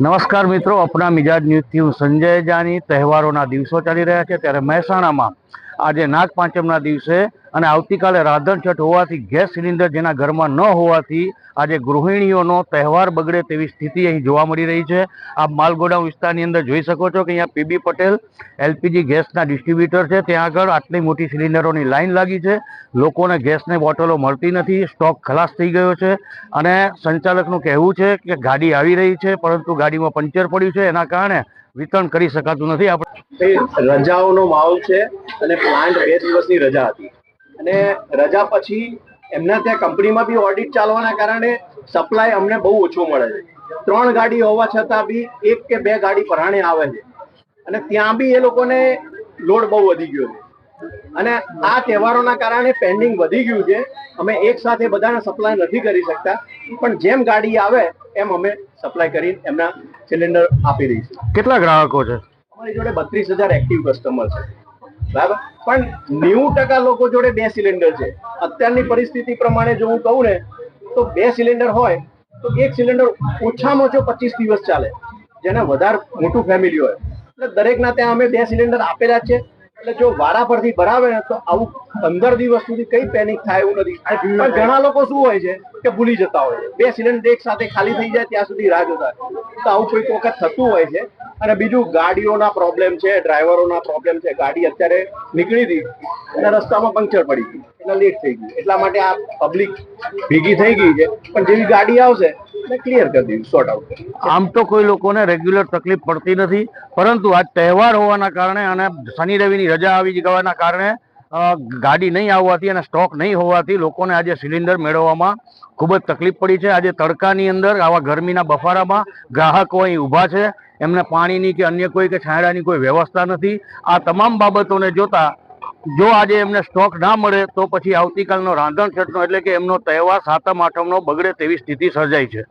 નમસ્કાર મિત્રો, અપના મિજાજ ન્યૂઝથી હું સંજય જાની. તહેવારોના દિવસો ચાલી રહ્યા છે, ત્યારે મહેસાણામાં આજે નાગ પાંચમના દિવસે અને આવતીકાલે રાધન છઠ હોવાથી ગેસ સિલિન્ડર જેના ઘરમાં ન હોવાથી આજે ગૃહિણીઓનો તહેવાર બગડે તેવી સ્થિતિ અહીં જોવા મળી રહી છે. આપ માલગોડાઉન વિસ્તારની અંદર જોઈ શકો છો કે અહીંયા પીબી પટેલ, એલપીજી ગેસના ડિસ્ટ્રીબ્યુટર છે. ત્યાં આગળ આટલી મોટી સિલિન્ડરોની લાઈન લાગી છે. લોકોને ગેસની બોટલો મળતી નથી. સ્ટોક ખલાસ થઈ ગયો છે અને સંચાલકનું કહેવું છે કે ગાડી આવી રહી છે, પરંતુ ગાડીમાં પંચર પડ્યું છે. એના કારણે વિતરણ કરી શકાતું નથી. આપણે રજાઓનો માહોલ છે. અને પ્લાન્ટ બે દિવસની રજા હતી. અને રજા પછી એમના ત્યાં કંપનીમાં બી ઓડિટ ચાલવાના કારણે સપ્લાય અમને બહુ ઓછો મળે છે. ત્રણ ગાડી હોવા છતાં બી એક કે બે ગાડી પરાણે આવે છે. અને ત્યાં બી એ લોકોને લોડ બહુ વધી ગયો છે. અને આ તહેવારોના કારણે પેન્ડિંગ વધી ગયું છે. અમે એક સાથે બધાને સપ્લાય નથી કરી શકતા. પણ જેમ ગાડી આવે એમ અમે સપ્લાય કરી એમના સિલિન્ડર આપી દઈશું. કેટલા ગ્રાહકો છે? અમારી જોડે બત્રીસ હજાર એક્ટિવ કસ્ટમર છે. બરાબર? પણ નેવું ટકા લોકો જોડે બે સિલિન્ડર છે. અત્યારની પરિસ્થિતિ પ્રમાણે જો હું કહું ને, તો બે સિલિન્ડર હોય, તો એક સિલિન્ડર ઓછામાં ઓછો પચીસ દિવસ ચાલે. જેને વધારે મોટું ફેમિલી હોય. એટલે દરેકના ત્યાં અમે બે સિલિન્ડર આપેલા છે. એટલે જો વારા પરથી ભરાવે ને તો આવું પંદર દિવસ સુધી કઈ પેનિક થાય એવું નથી. પણ ઘણા લોકો શું હોય છે કે ભૂલી જતા હોય છે. બે સિલિન્ડર એક સાથે ખાલી થઈ જાય ત્યાં સુધી રાહ જોતા તો આવું કોઈક વખત થતું હોય છે. અને બીજું ગાડીઓના પ્રોબ્લેમ છે ડ્રાઈવરોના પ્રોબ્લેમ છે. ગાડી અત્યારે નીકળી હતી અને રસ્તામાં પંક્ચર પડી ગઈ એટલે લેટ થઈ ગયું. એટલા માટે આ પબ્લિક ભેગી થઈ ગઈ છે. પણ જેવી ગાડી આવશે ક્લિયર કરી દીધું સોર્ટ આઉટ આમ તો કોઈ લોકોને રેગ્યુલર તકલીફ પડતી નથી, પરંતુ આજ તહેવાર હોવાના કારણે અને શનિ રવિની રજા આવી જવાના કારણે ગાડી નહીં આવવાથી અને સ્ટોક નહીં હોવાથી લોકોને આજે સિલિન્ડર મેળવવામાં ખૂબ જ તકલીફ પડી છે. આજે તડકાની અંદર આવા ગરમીના બફારામાં ગ્રાહકો અહીં ઊભા છે. એમને પાણીની કે અન્ય કોઈ કે છાંયડાની કોઈ વ્યવસ્થા નથી. આ તમામ બાબતોને જોતા, જો આજે એમને સ્ટોક ના મળે તો પછી આવતીકાલનો રાંધણ છઠનો એટલે કે એમનો તહેવાર સાતમ આઠમનો બગડે તેવી સ્થિતિ સર્જાઈ છે.